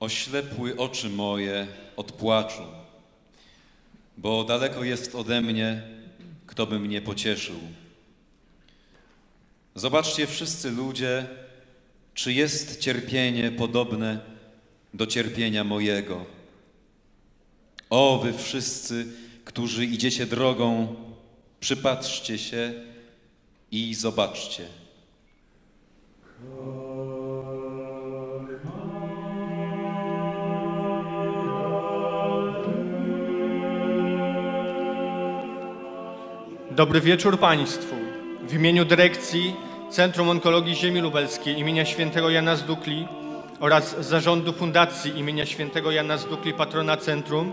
Oślepły oczy moje od płaczu, bo daleko jest ode mnie, kto by mnie pocieszył. Zobaczcie wszyscy ludzie, czy jest cierpienie podobne do cierpienia mojego. O wy wszyscy, którzy idziecie drogą, przypatrzcie się i zobaczcie. Dobry wieczór Państwu. W imieniu dyrekcji Centrum Onkologii Ziemi Lubelskiej imienia świętego Jana Zdukli oraz zarządu Fundacji imienia świętego Jana Zdukli Patrona Centrum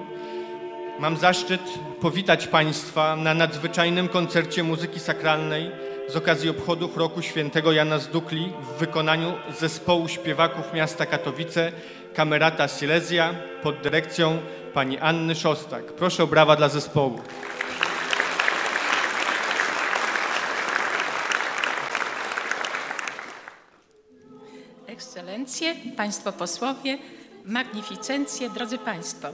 mam zaszczyt powitać Państwa na nadzwyczajnym koncercie muzyki sakralnej z okazji obchodów roku świętego Jana Zdukli w wykonaniu zespołu śpiewaków miasta Katowice Kamerata Silesia pod dyrekcją pani Anny Szostak. Proszę o brawa dla zespołu. Ekscelencje, Państwo posłowie, magnificencje, drodzy Państwo.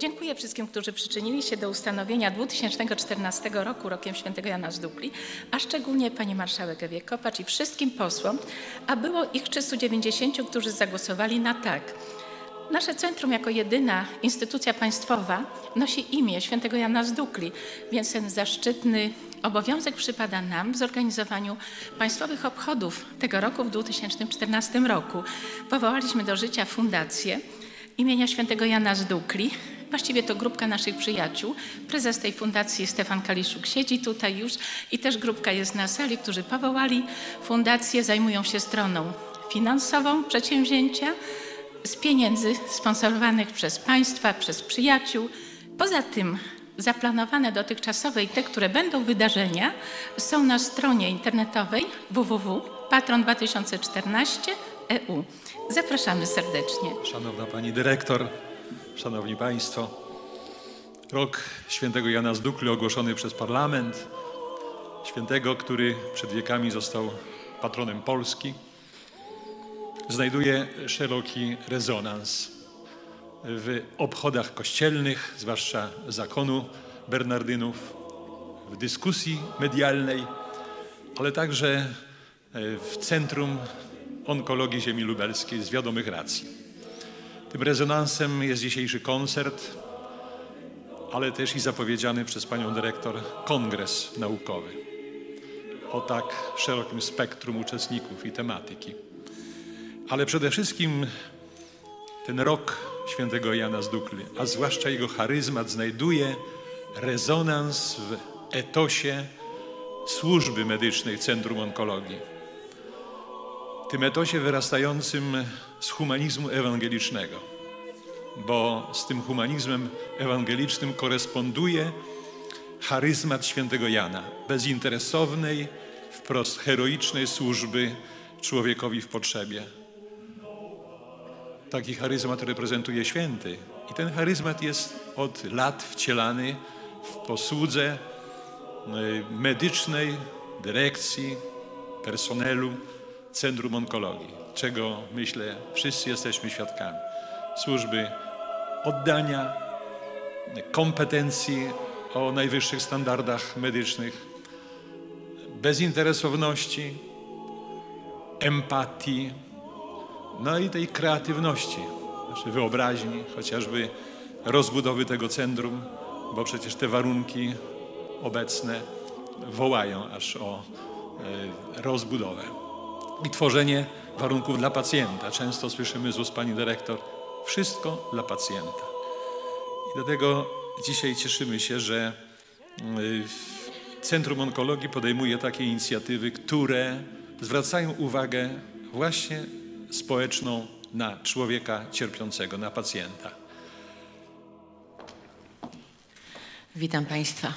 Dziękuję wszystkim, którzy przyczynili się do ustanowienia 2014 roku rokiem świętego Jana z Dukli, a szczególnie Pani Marszałek Ewie Kopacz i wszystkim posłom, a było ich 390, którzy zagłosowali na tak. Nasze centrum jako jedyna instytucja państwowa nosi imię świętego Jana z Dukli, więc ten zaszczytny obowiązek przypada nam w zorganizowaniu państwowych obchodów tego roku w 2014 roku. Powołaliśmy do życia fundację imienia świętego Jana z Dukli. Właściwie to grupka naszych przyjaciół. Prezes tej fundacji Stefan Kaliszuk siedzi tutaj już i też grupka jest na sali, którzy powołali fundację, zajmują się stroną finansową przedsięwzięcia, z pieniędzy sponsorowanych przez państwa, przez przyjaciół. Poza tym zaplanowane dotychczasowe i te, które będą wydarzenia, są na stronie internetowej www.patron2014.eu. Zapraszamy serdecznie. Szanowna Pani Dyrektor, Szanowni Państwo, rok świętego Jana z Dukli ogłoszony przez Parlament, świętego, który przed wiekami został patronem Polski, znajduje szeroki rezonans w obchodach kościelnych, zwłaszcza zakonu Bernardynów, w dyskusji medialnej, ale także w Centrum Onkologii Ziemi Lubelskiej z wiadomych racji. Tym rezonansem jest dzisiejszy koncert, ale też i zapowiedziany przez panią dyrektor kongres naukowy o tak szerokim spektrum uczestników i tematyki. Ale przede wszystkim ten rok świętego Jana z Dukli, a zwłaszcza jego charyzmat, znajduje rezonans w etosie służby medycznej Centrum Onkologii. Tym etosie wyrastającym z humanizmu ewangelicznego, bo z tym humanizmem ewangelicznym koresponduje charyzmat świętego Jana, bezinteresownej, wprost heroicznej służby człowiekowi w potrzebie. Taki charyzmat reprezentuje święty. I ten charyzmat jest od lat wcielany w posłudze medycznej, dyrekcji, personelu Centrum Onkologii, czego myślę wszyscy jesteśmy świadkami. Służby oddania, kompetencji o najwyższych standardach medycznych, bezinteresowności, empatii, no i tej kreatywności, naszej wyobraźni, chociażby rozbudowy tego centrum, bo przecież te warunki obecne wołają aż o e, rozbudowę. I tworzenie warunków dla pacjenta. Często słyszymy z ust pani dyrektor, wszystko dla pacjenta. I dlatego dzisiaj cieszymy się, że Centrum Onkologii podejmuje takie inicjatywy, które zwracają uwagę właśnie społeczną na człowieka cierpiącego, na pacjenta. Witam Państwa.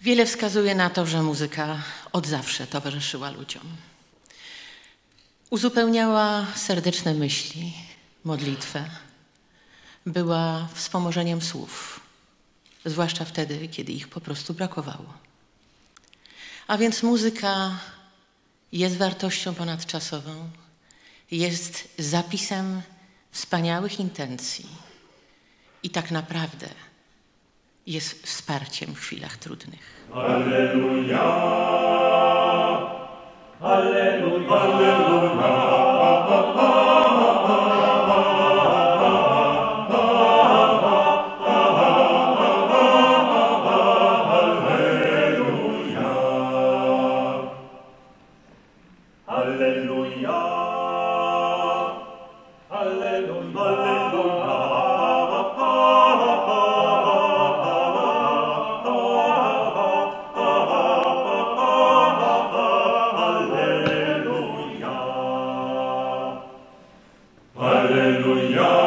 Wiele wskazuje na to, że muzyka od zawsze towarzyszyła ludziom. Uzupełniała serdeczne myśli, modlitwę. Była wspomożeniem słów, zwłaszcza wtedy, kiedy ich po prostu brakowało. A więc muzyka jest wartością ponadczasową, jest zapisem wspaniałych intencji i tak naprawdę jest wsparciem w chwilach trudnych. Hallelujah.